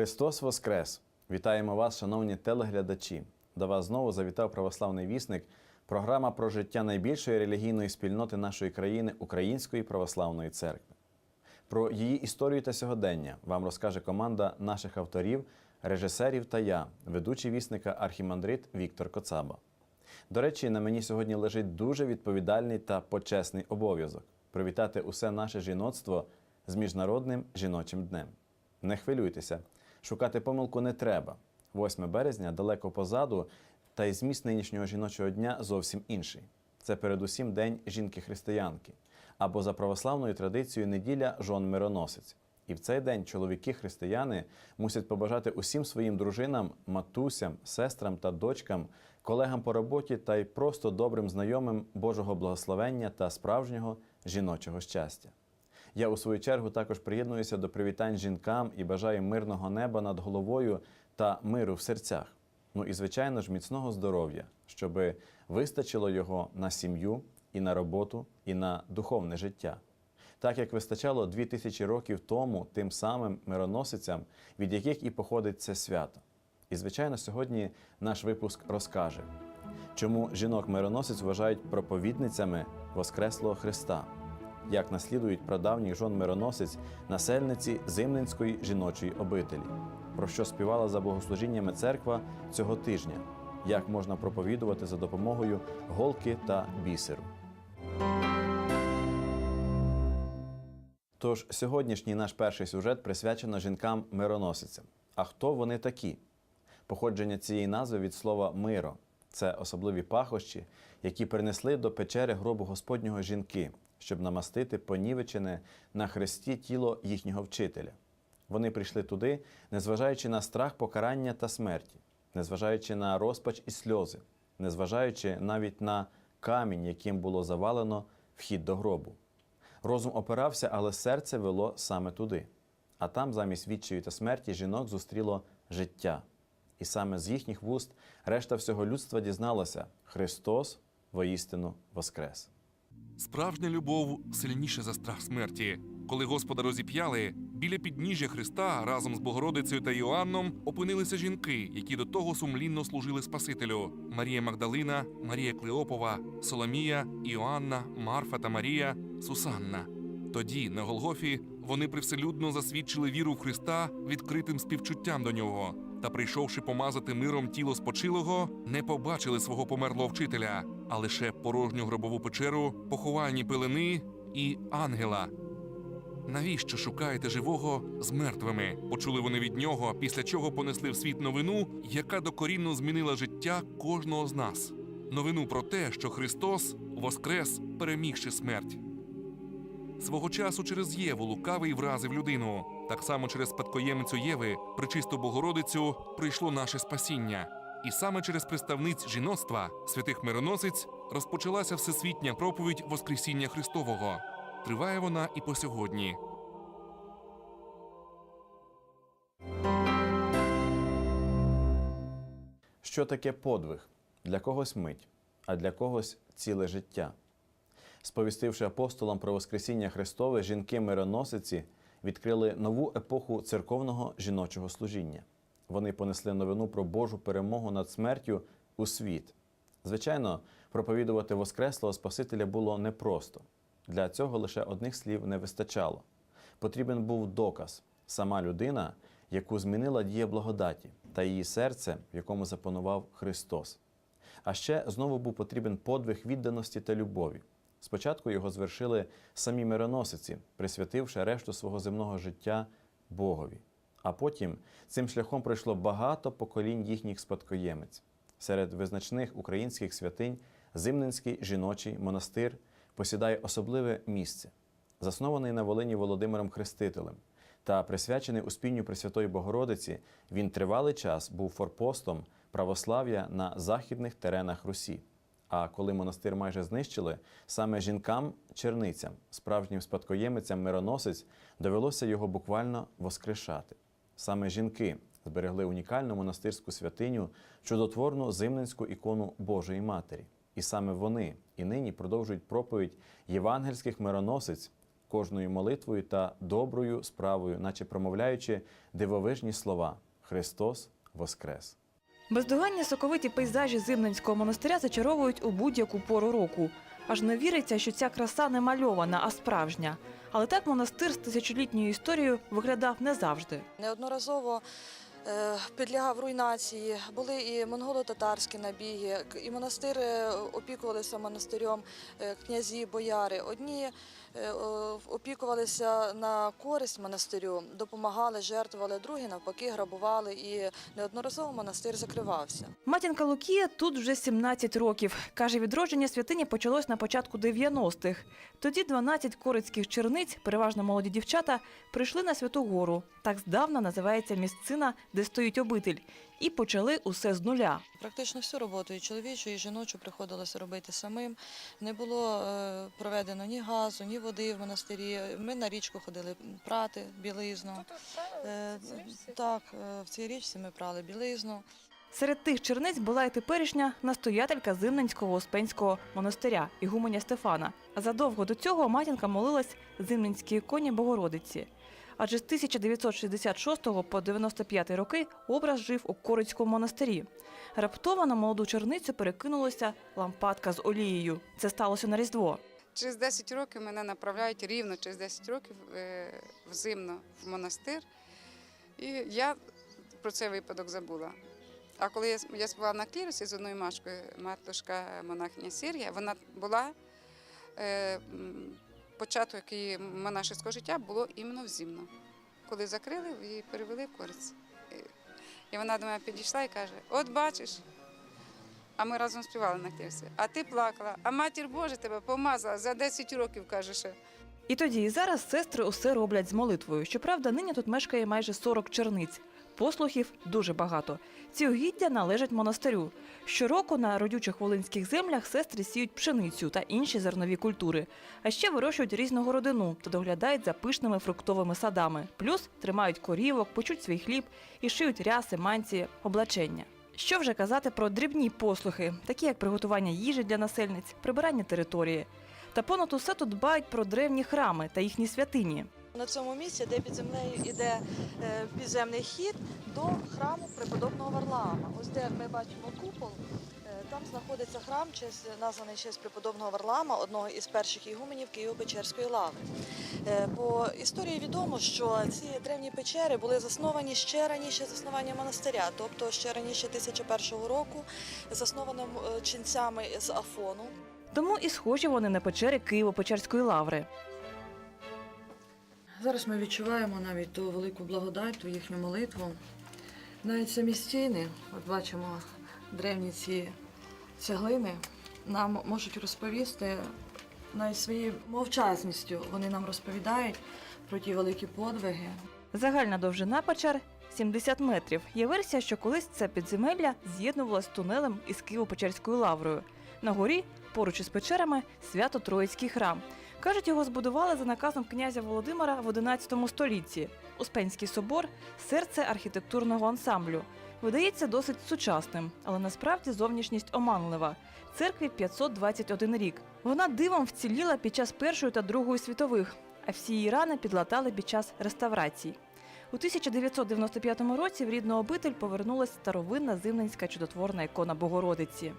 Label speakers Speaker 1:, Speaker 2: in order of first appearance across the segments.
Speaker 1: Христос Воскрес! Вітаємо вас, шановні телеглядачі. До вас знову завітав православний вісник, програма про життя найбільшої релігійної спільноти нашої країни Української православної церкви. Про її історію та сьогодення вам розкаже команда наших авторів, режисерів та я, ведучий вісника архімандрит Віктор Коцаба. До речі, на мені сьогодні лежить дуже відповідальний та почесний обов'язок привітати усе наше жіноцтво з Міжнародним жіночим днем. Не хвилюйтеся, шукати помилку не треба. 8 березня далеко позаду, та й зміст нинішнього жіночого дня зовсім інший. Це передусім День жінки-християнки, або за православною традицією неділя жон мироносець. І в цей день чоловіки-християни мусять побажати усім своїм дружинам, матусям, сестрам та дочкам, колегам по роботі та й просто добрим знайомим Божого благословення та справжнього жіночого щастя. Я у свою чергу також приєднуюся до привітань жінкам і бажаю мирного неба над головою та миру в серцях. Ну і звичайно ж міцного здоров'я, щоб вистачило його на сім'ю і на роботу, і на духовне життя. Так як вистачало дві тисячі років тому тим самим мироносицям, від яких і походить це свято. І, звичайно, сьогодні наш випуск розкаже, чому жінок-мироносець вважають проповідницями Воскреслого Христа, як наслідують прадавніх жон мироносець насельниці Зимненської жіночої обителі, про що співала за богослужіннями церква цього тижня, як можна проповідувати за допомогою голки та бісеру. Тож сьогоднішній наш перший сюжет присвячено жінкам-мироносицям. А хто вони такі? Походження цієї назви від слова миро це особливі пахощі, які принесли до печери гробу Господнього жінки, щоб намастити понівечене на хресті тіло їхнього вчителя. Вони прийшли туди, незважаючи на страх покарання та смерті, незважаючи на розпач і сльози, незважаючи навіть на камінь, яким було завалено вхід до гробу. Розум опирався, але серце вело саме туди. А там, замість відчаю та смерті, жінок зустріло життя. І саме з їхніх вуст решта всього людства дізналася Христос воістину воскрес.
Speaker 2: Справжня любов сильніша за страх смерті. Коли Господа розіп'яли, біля підніжжя Христа разом з Богородицею та Йоанном опинилися жінки, які до того сумлінно служили Спасителю: Марія Магдалина, Марія Клеопова, Соломія, Іоанна, Марфа та Марія, Сусанна. Тоді, на Голгофі, вони привселюдно засвідчили віру в Христа відкритим співчуттям до нього. Та, прийшовши помазати миром тіло спочилого, не побачили свого померлого вчителя, а лише порожню гробову печеру, поховальні пилини і ангела. Навіщо шукаєте живого з мертвими? Почули вони від нього, після чого понесли в світ новину, яка докорінно змінила життя кожного з нас. Новину про те, що Христос воскрес, перемігши смерть. Свого часу через Єву лукавий вразив людину. Так само через спадкоємицю Єви, причисту Богородицю, прийшло наше спасіння. І саме через представниць жіноцтва, святих мироносиць, розпочалася всесвітня проповідь Воскресіння Христового. Триває вона і по сьогодні.
Speaker 1: Що таке подвиг? Для когось мить, а для когось ціле життя. Сповістивши апостолам про Воскресіння Христове, жінки-мироносиці відкрили нову епоху церковного жіночого служіння. Вони понесли новину про Божу перемогу над смертю у світ. Звичайно, проповідувати Воскреслого Спасителя було непросто. Для цього лише одних слів не вистачало. Потрібен був доказ, сама людина, яку змінила дія благодаті, та її серце, в якому запанував Христос. А ще знову був потрібен подвиг відданості та любові. Спочатку його звершили самі мироносиці, присвятивши решту свого земного життя Богові. А потім цим шляхом пройшло багато поколінь їхніх спадкоємець. Серед визначних українських святинь Зимненський жіночий монастир посідає особливе місце, заснований на Волині Володимиром Хрестителем та присвячений Успінню Пресвятої Богородиці, він тривалий час був форпостом православ'я на західних теренах Русі. А коли монастир майже знищили, саме жінкам-черницям, справжнім спадкоємицям мироносець, довелося його буквально воскрешати. Саме жінки зберегли унікальну монастирську святиню, чудотворну зимненську ікону Божої Матері. І саме вони і нині продовжують проповідь євангельських мироносиць, кожною молитвою та доброю справою, наче промовляючи дивовижні слова Христос Воскрес.
Speaker 3: Бездоганні соковиті пейзажі Зимненського монастиря зачаровують у будь-яку пору року. Аж не віриться, що ця краса не мальована, а справжня. Але так монастир з тисячолітньою історією виглядав не завжди.
Speaker 4: Неодноразово е, підлягав руйнації, були і монголо-татарські набіги, і монастири опікувалися монастирем е, князі, бояри. Одні е, опікувалися на користь монастирю, допомагали, жертвували, другі навпаки грабували, і неодноразово монастир закривався.
Speaker 3: Матінка Лукія тут вже 17 років. Каже, відродження святині почалось на початку 90-х. Тоді 12 корицьких черниць, переважно молоді дівчата, прийшли на Святу Гору. Так здавна називається місцина, де стоїть обитель. І почали усе з нуля.
Speaker 4: Практично всю роботу і чоловічу, і жіночу приходилося робити самим. Не було е, проведено ні газу, ні води в монастирі. Ми на річку ходили прати білизну. Е, так, е, в цій річці ми прали білизну.
Speaker 3: Серед тих черниць була і теперішня настоятелька Зимненського Успенського монастиря Ігуменя Стефана. А задовго до цього матінка молилась Зимненській іконі Богородиці. Адже з 1966 по 95 роки образ жив у Корицькому монастирі. Раптово на молоду черницю перекинулася лампадка з олією. Це сталося на Різдво.
Speaker 5: Через 10 років мене направляють рівно через 10 років е, в монастир. І я про цей випадок забула. А коли я, я співала на клірусі з одною машкою, матушка монахиня Сір'я, вона була е, початок її монашеського життя було іменно в зимно. Коли закрили, її перевели в Корець. І- І вона до мене підійшла і каже: От бачиш, а ми разом співали на клірусі. А ти плакала, а матір Божа тебе помазала за 10 років, каже ще.
Speaker 3: І тоді, і зараз сестри усе роблять з молитвою. Щоправда, нині тут мешкає майже 40 черниць. Послухів дуже багато. Ці угіддя належать монастирю. Щороку на родючих волинських землях сестри сіють пшеницю та інші зернові культури, а ще вирощують різного родину та доглядають за пишними фруктовими садами. Плюс тримають корівок, печуть свій хліб і шиють ряси, манці, облачення. Що вже казати про дрібні послухи, такі як приготування їжі для насельниць, прибирання території. Та понад усе тут дбають про древні храми та їхні святині.
Speaker 4: На цьому місці, де під землею йде е, підземний хід до храму преподобного Варлаама. Ось де ми бачимо купол, е, там знаходиться храм, названий честь преподобного Варлаама, одного із перших ігуменів Києво-Печерської лаври. Е, По історії відомо, що ці древні печери були засновані ще раніше заснування монастиря, тобто ще раніше 1001 року, заснованим ченцями з Афону.
Speaker 3: Тому і схожі вони на печери Києво-Печерської лаври.
Speaker 4: Зараз ми відчуваємо навіть ту велику благодать, ту їхню молитву. Навіть самі стіни, от бачимо древні ці цеглини, нам можуть розповісти навіть своєю мовчазністю. Вони нам розповідають про ті великі подвиги.
Speaker 3: Загальна довжина печер 70 метрів. Є версія, що колись це підземелля з'єднувалось з тунелем із Києво-Печерською лаврою. На горі, поруч із печерами, свято-троїцький храм. Кажуть, його збудували за наказом князя Володимира в 11 столітті. Успенський собор серце архітектурного ансамблю. Видається досить сучасним, але насправді зовнішність оманлива. Церкві 521 рік. Вона дивом вціліла під час Першої та Другої світових, а всі її рани підлатали під час реставрацій. У 1995 році в рідну обитель повернулась старовинна зимненська чудотворна ікона Богородиці.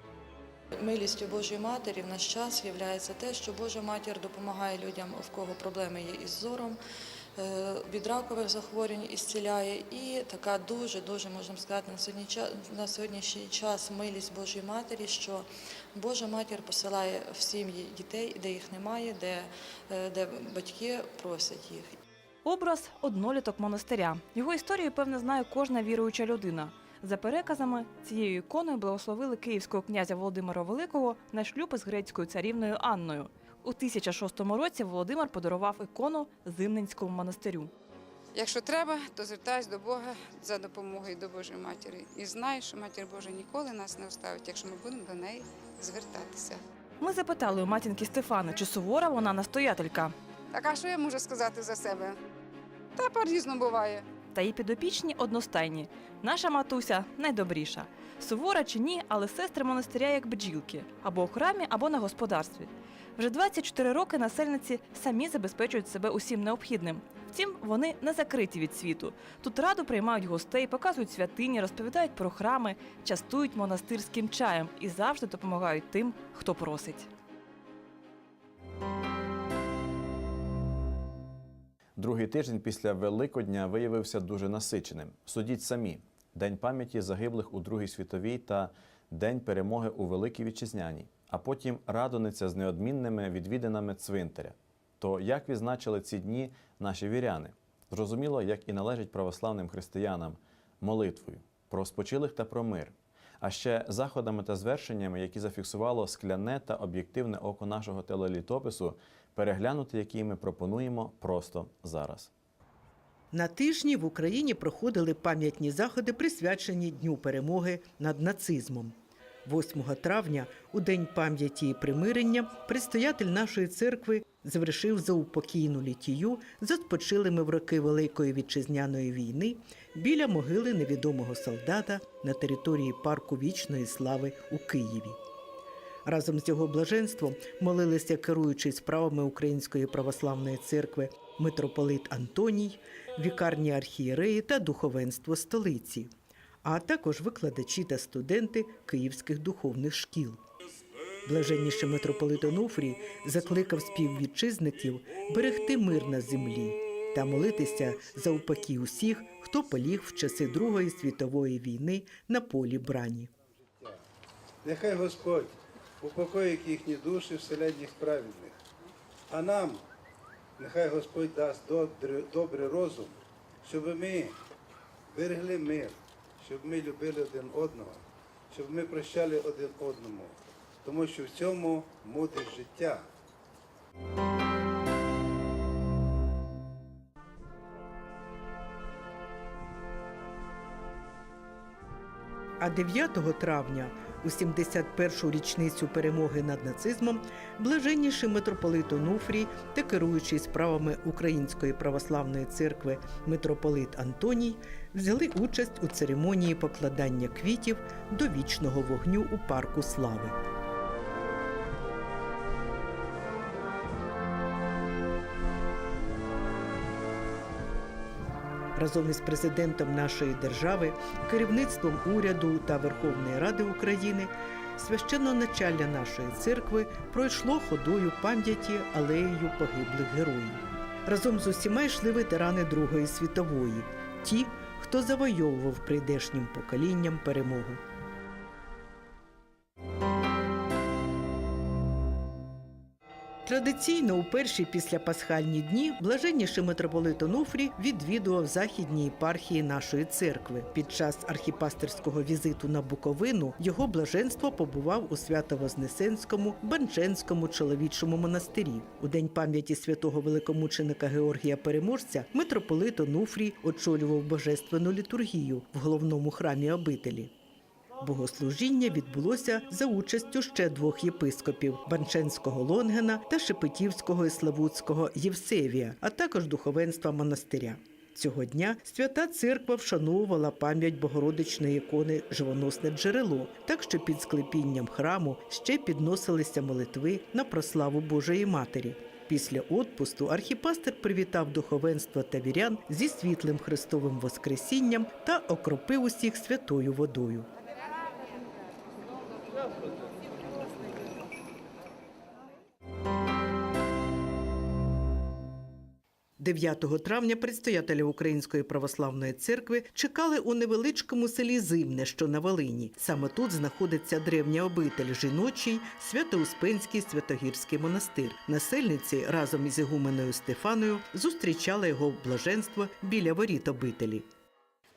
Speaker 4: Милістю Божої Матері в наш час є те, що Божа Матір допомагає людям, в кого проблеми є із зором, е, від ракових захворювань ісціляє. І така дуже, дуже можна сказати, на сьогодні на сьогоднішній час милість Божої Матері, що Божа Матір посилає в сім'ї дітей, де їх немає, де, е, де батьки просять їх.
Speaker 3: Образ одноліток монастиря. Його історію, певне, знає кожна віруюча людина. За переказами, цією іконою благословили київського князя Володимира Великого на шлюб із грецькою царівною Анною. У 1006 році Володимир подарував ікону Зимненському монастирю.
Speaker 5: Якщо треба, то звертаюсь до Бога за допомогою до Божої Матері. І знаю, що Матір Божа ніколи нас не оставить, якщо ми будемо до неї звертатися.
Speaker 3: Ми запитали у матінки Стефани, чи сувора вона настоятелька.
Speaker 5: Так а що я можу сказати за себе? Та по-різному буває.
Speaker 3: Та її підопічні одностайні. Наша матуся найдобріша. Сувора чи ні, але сестри монастиря як бджілки або у храмі, або на господарстві. Вже 24 роки насельниці самі забезпечують себе усім необхідним. Втім, вони не закриті від світу. Тут радо приймають гостей, показують святині, розповідають про храми, частують монастирським чаєм і завжди допомагають тим, хто просить.
Speaker 1: Другий тиждень після Великодня виявився дуже насиченим. Судіть самі: День пам'яті загиблих у Другій світовій та День перемоги у Великій Вітчизняній, а потім радониця з неодмінними відвідинами цвинтаря. То як відзначили ці дні наші віряни? Зрозуміло, як і належить православним християнам, молитвою про спочилих та про мир, а ще заходами та звершеннями, які зафіксувало скляне та об'єктивне око нашого телелітопису, переглянути які ми пропонуємо просто зараз.
Speaker 6: На тижні в Україні проходили пам'ятні заходи, присвячені Дню перемоги над нацизмом. 8 травня, у День пам'яті і примирення, предстоятель нашої церкви завершив заупокійну літію за спочилими в роки Великої вітчизняної війни біля могили невідомого солдата на території парку вічної слави у Києві. Разом з його блаженством молилися керуючий справами Української православної церкви митрополит Антоній, вікарні архієреї та духовенство столиці, а також викладачі та студенти київських духовних шкіл. Блаженніший митрополит Онуфрій закликав співвітчизників берегти мир на землі та молитися за упокій усіх, хто поліг в часи Другої світової війни на полі брані.
Speaker 7: Нехай Господь упокоїть їхні душі вселенніх праведних, а нам нехай Господь дасть добрий розум, щоб ми берегли мир, щоб ми любили один одного, щоб ми прощали один одному, тому що в цьому мудрість життя.
Speaker 6: А 9 травня, у 71-шу річницю перемоги над нацизмом, блаженніший митрополит Онуфрій та керуючий справами Української православної церкви митрополит Антоній взяли участь у церемонії покладання квітів до вічного вогню у парку слави. Разом із президентом нашої держави, керівництвом уряду та Верховної Ради України, священноначалля нашої церкви пройшло ходою пам'яті алеєю погиблих героїв. Разом з усіма йшли ветерани Другої світової, ті, хто завойовував прийдешнім поколінням перемогу. Традиційно у перші післяпасхальні дні блаженніший митрополит Онуфрій відвідував західні єпархії нашої церкви. Під час архіпастерського візиту на Буковину його блаженство побував у Свято-Вознесенському Банченському чоловічому монастирі. У день пам'яті святого великомученика Георгія Переможця митрополит Онуфрій очолював божественну літургію в головному храмі обителі. Богослужіння відбулося за участю ще двох єпископів Банченського Лонгена та Шепетівського і Славутського Євсевія, а також духовенства монастиря. Цього дня свята церква вшановувала пам'ять Богородичної ікони Живоносне джерело, так що під склепінням храму ще підносилися молитви на прославу Божої Матері. Після отпусту архіпастер привітав духовенство та вірян зі світлим Христовим Воскресінням та окропив усіх святою водою. 9 травня предстоятеля Української православної церкви чекали у невеличкому селі Зимне, що на Волині. Саме тут знаходиться древня обитель жіночий Свято-Успенський Святогірський монастир. Насельниці разом із ігуменою Стефаною зустрічали його блаженство біля воріт обителі.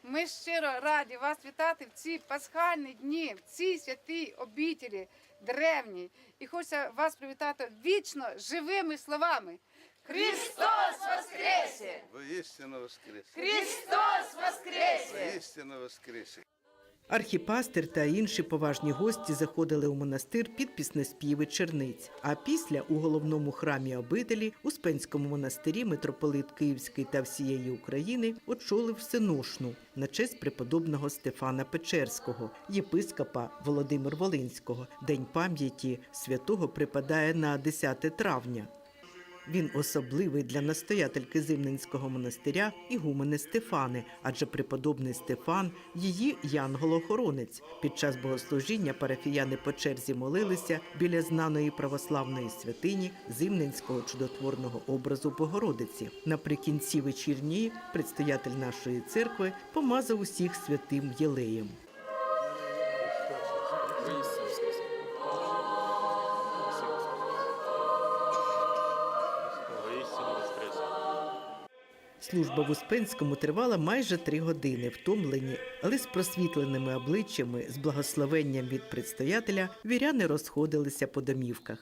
Speaker 5: Ми щиро раді вас вітати в ці пасхальні дні, в цій святій обітелі древній. І хочеться вас привітати вічно живими словами. Христос Воскресе!
Speaker 7: Воістину воскрес!
Speaker 5: Христос Воскресе!
Speaker 7: Воістину воскрес!
Speaker 6: Архіпастер та інші поважні гості заходили у монастир під пісне співи черниць. А після у головному храмі обителі Успенському монастирі митрополит Київський та всієї України очолив всеношну на честь преподобного Стефана Печерського, єпископа Володимир Волинського. День пам'яті святого припадає на 10 травня. Він особливий для настоятельки Зимненського монастиря Ігумени Стефани, адже преподобний Стефан її янголохоронець. Під час богослужіння парафіяни по черзі молилися біля знаної православної святині Зимненського чудотворного образу Богородиці. Наприкінці вечірні предстоятель нашої церкви помазав усіх святим єлеєм. Служба в Успенському тривала майже три години, втомлені, але з просвітленими обличчями, з благословенням від предстоятеля, віряни розходилися по домівках.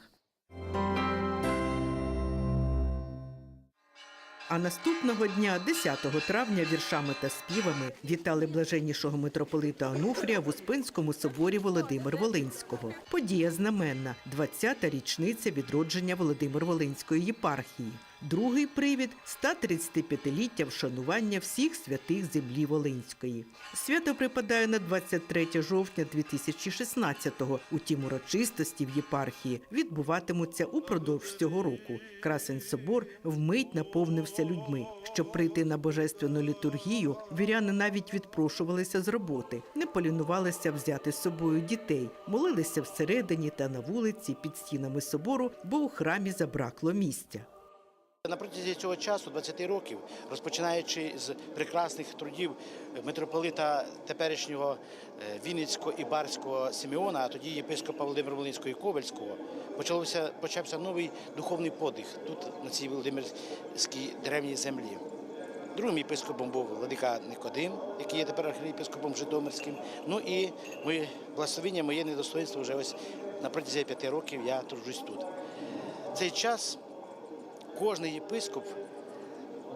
Speaker 6: А наступного дня, 10 травня, віршами та співами вітали блаженнішого митрополита Ануфрія в Успенському соборі Володимир Волинського. Подія знаменна 20-та річниця відродження Володимир Волинської єпархії. Другий привід 135-ліття вшанування всіх святих землі Волинської. Свято припадає на 23 жовтня 2016-го. Утім, урочистості в єпархії відбуватимуться упродовж цього року. Красень собор вмить наповнився людьми. Щоб прийти на божественну літургію, віряни навіть відпрошувалися з роботи, не полінувалися взяти з собою дітей, молилися всередині та на вулиці під стінами собору, бо у храмі забракло місця.
Speaker 8: На протязі цього часу, 20 років, розпочинаючи з прекрасних трудів митрополита теперішнього е, Вінницького і Барського Симеона, а тоді єпископа Володимира Волинського і Ковальського, почався, почався новий духовний подих тут, на цій Володимирській древній землі. Другим єпископом був владика Никодим, який є тепер архієпископом Житомирським. Ну і моє благословення, моє недостоинство вже ось на протязі п'яти років я тружусь тут. Цей час кожний єпископ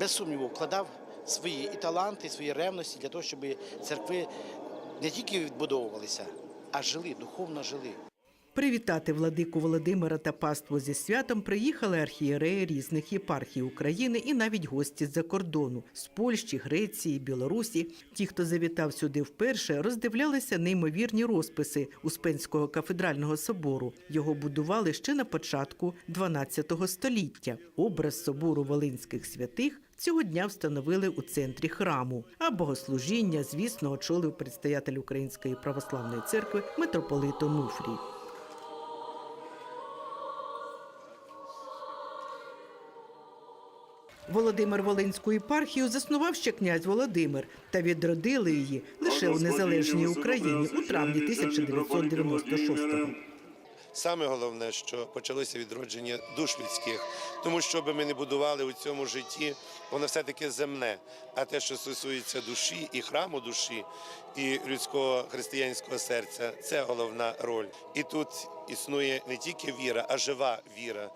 Speaker 8: без сумніву вкладав свої і таланти, свої ревності для того, щоб церкви не тільки відбудовувалися, а жили, духовно жили.
Speaker 6: Привітати владику Володимира та паству зі святом приїхали архієреї різних єпархій України і навіть гості з-за кордону з Польщі, Греції, Білорусі. Ті, хто завітав сюди вперше, роздивлялися неймовірні розписи Успенського кафедрального собору. Його будували ще на початку XII століття. Образ собору Волинських святих Цього дня встановили у центрі храму, а богослужіння, звісно, очолив предстоятель Української православної церкви митрополит Онуфрій. Володимир Волинську єпархію заснував ще князь Володимир та відродили її лише у незалежній Україні у травні 1996-го.
Speaker 9: Саме головне, що почалося відродження душ людських, тому що би ми не будували у цьому житті, воно все-таки земне. А те, що стосується душі і храму душі, і людського християнського серця, це головна роль. І тут існує не тільки віра, а жива віра.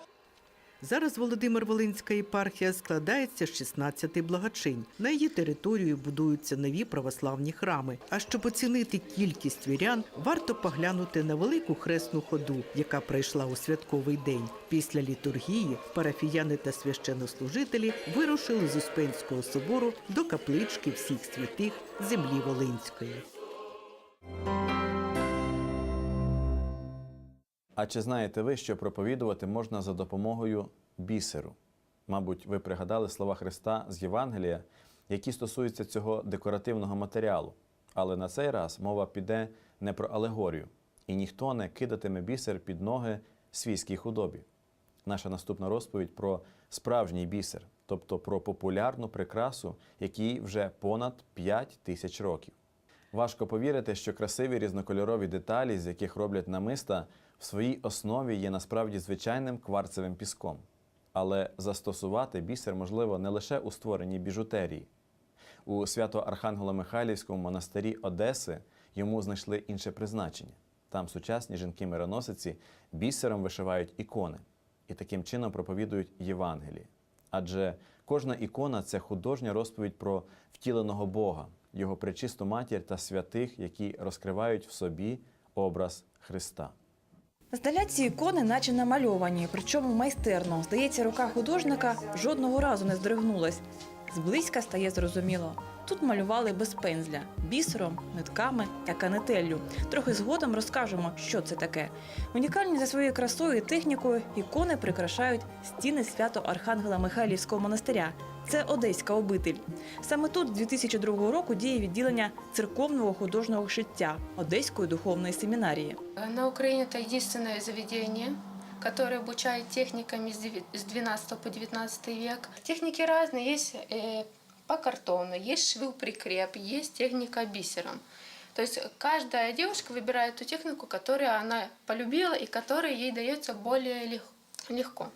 Speaker 6: Зараз Володимир Волинська єпархія складається з 16 благочинь. На її територію будуються нові православні храми. А щоб оцінити кількість вірян, варто поглянути на велику хресну ходу, яка прийшла у святковий день. Після літургії парафіяни та священнослужителі вирушили з Успенського собору до каплички всіх святих землі Волинської.
Speaker 1: А чи знаєте ви, що проповідувати можна за допомогою бісеру? Мабуть, ви пригадали слова Христа з Євангелія, які стосуються цього декоративного матеріалу. Але на цей раз мова піде не про алегорію, і ніхто не кидатиме бісер під ноги свійській худобі. Наша наступна розповідь про справжній бісер, тобто про популярну прикрасу, якій вже понад 5 тисяч років. Важко повірити, що красиві різнокольорові деталі, з яких роблять намиста, в своїй основі є насправді звичайним кварцевим піском. Але застосувати бісер можливо не лише у створенні біжутерії. У Свято-Архангело-Михайлівському монастирі Одеси йому знайшли інше призначення. Там сучасні жінки-мироносиці бісером вишивають ікони і таким чином проповідують Євангеліє. Адже Кожна ікона це художня розповідь про втіленого Бога, його пречисту матір та святих, які розкривають в собі образ Христа.
Speaker 3: Здаля ці ікони наче намальовані, причому майстерно. Здається, рука художника жодного разу не здригнулась. Зблизька стає зрозуміло. Тут малювали без пензля, бісером, нитками та канетеллю. Трохи згодом розкажемо, що це таке. Унікальні за своєю красою і технікою ікони прикрашають стіни свято Архангела Михайлівського монастиря. Це Одеська обитель. Саме тут з 2002 року діє відділення церковного художнього шиття Одеської духовної семінарії.
Speaker 10: На Украине это единственное заведение, которое обучает техникам с деви- с 12 по 19 век. Техники разные, есть э, по картону, есть швы прикреп, есть техника бисером. То есть каждая девушка выбирает ту технику, которую она полюбила и которая ей дается более лег- легко.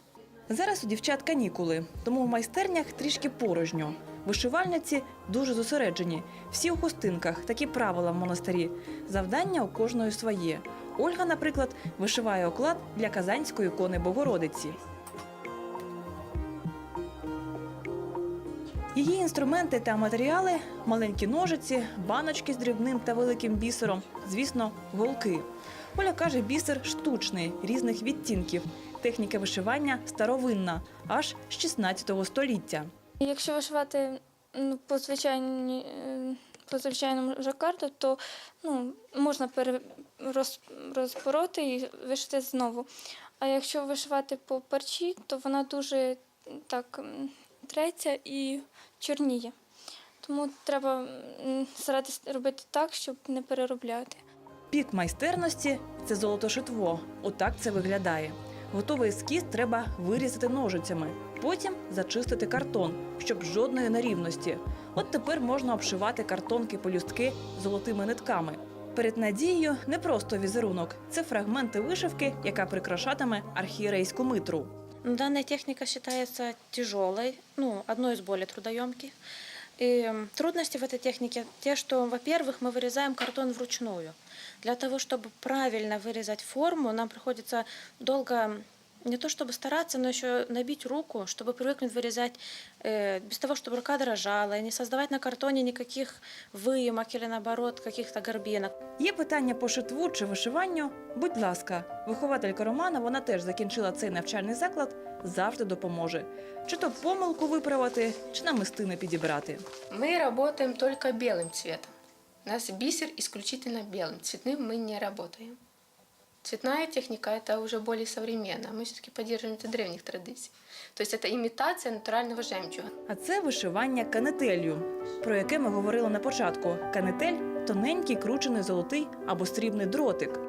Speaker 3: Зараз у дівчат канікули, тому в майстернях трішки порожньо. Вишивальниці дуже зосереджені. Всі у хустинках, такі правила в монастирі. Завдання у кожної своє. Ольга, наприклад, вишиває оклад для казанської ікони Богородиці. Її інструменти та матеріали маленькі ножиці, баночки з дрібним та великим бісером, звісно, голки. Оля каже, бісер штучний, різних відтінків. Техніка вишивання старовинна, аж з 16 століття.
Speaker 11: Якщо вишивати ну, по, звичайні, е, по звичайному жакарду, то ну, можна пере, роз, розпороти і вишити знову. А якщо вишивати по парчі, то вона дуже так треться і чорніє. Тому треба старатися робити так, щоб не переробляти.
Speaker 3: Пік майстерності це золотошитво. Отак це виглядає. Готовий ескіз треба вирізати ножицями, потім зачистити картон, щоб жодної нерівності. От тепер можна обшивати картонки полюстки золотими нитками. Перед надією не просто візерунок, це фрагменти вишивки, яка прикрашатиме архієрейську митру.
Speaker 12: Данная техника считается тяжелой, ну, одной из более трудоемких. И м, трудности в этой технике те, что, во-первых, мы вырезаем картон вручную. Для того, чтобы правильно вырезать форму, нам приходится долго м, не то чтобы стараться, но еще набить руку, чтобы привыкнуть вырезать э, без того, чтобы рука дрожала, и не создавать на картоне никаких выемок или, наоборот, каких-то горбинок.
Speaker 3: Є питання по шитву чи вишиванню? Будь ласка, вихователька Романа, вона теж закінчила цей навчальний заклад, завжди допоможе. Чи то помилку виправити, чи намистини підібрати.
Speaker 10: Мы работаем только белым цветом. У нас бисер исключительно белым. Цветным мы не работаем. Цветная техника – это уже более современная. Мы все-таки поддерживаем древних традиций. То есть это имитация натурального жемчуга.
Speaker 3: А це вишивання канетелью, про яке ми говорили на початку. Канетель тоненький кручений золотий або срібний дротик.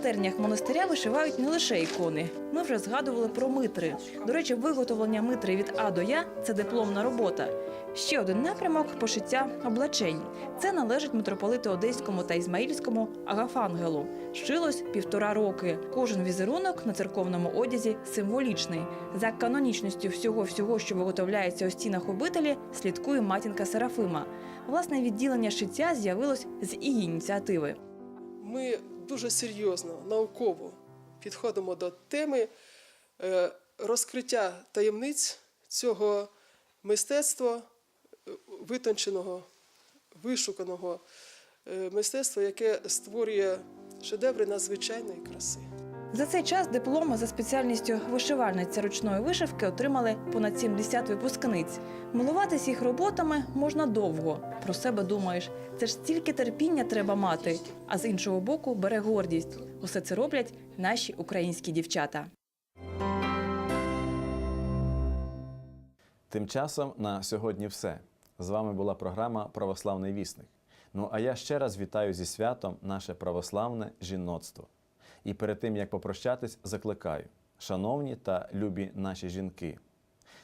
Speaker 3: майстернях монастиря вишивають не лише ікони. Ми вже згадували про митри. До речі, виготовлення митри від А до Я це дипломна робота. Ще один напрямок пошиття облачень. Це належить митрополиту Одеському та Ізмаїльському Агафангелу. Шилось півтора роки. Кожен візерунок на церковному одязі символічний. За канонічністю всього всього, що виготовляється у стінах обителі, слідкує матінка Серафима. Власне відділення шиття з'явилось з її ініціативи.
Speaker 13: ми дуже серйозно, науково підходимо до теми е, розкриття таємниць цього мистецтва, е, витонченого, вишуканого е, мистецтва, яке створює шедеври надзвичайної краси.
Speaker 3: За цей час дипломи за спеціальністю вишивальниця ручної вишивки отримали понад 70 випускниць. Милуватись їх роботами можна довго. Про себе думаєш, це ж стільки терпіння треба мати. А з іншого боку, бере гордість. Усе це роблять наші українські дівчата.
Speaker 1: Тим часом на сьогодні все. З вами була програма Православний вісник. Ну а я ще раз вітаю зі святом наше православне жіноцтво. І перед тим як попрощатись, закликаю, шановні та любі наші жінки,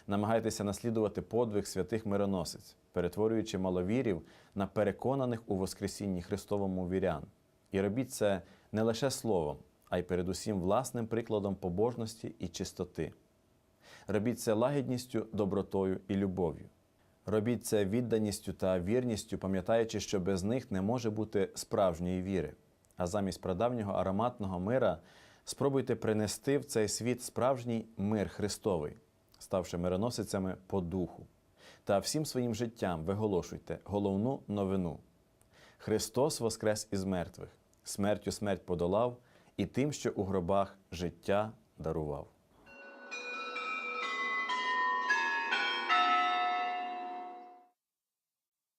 Speaker 1: намагайтеся наслідувати подвиг святих мироносиць, перетворюючи маловірів на переконаних у Воскресінні Христовому вірян. І робіть це не лише словом, а й передусім власним прикладом побожності і чистоти. Робіть це лагідністю, добротою і любов'ю. Робіть це відданістю та вірністю, пам'ятаючи, що без них не може бути справжньої віри. А замість прадавнього ароматного мира спробуйте принести в цей світ справжній мир Христовий, ставши мироносицями по духу. Та всім своїм життям виголошуйте головну новину. Христос воскрес із мертвих, смертю смерть подолав і тим, що у гробах життя дарував.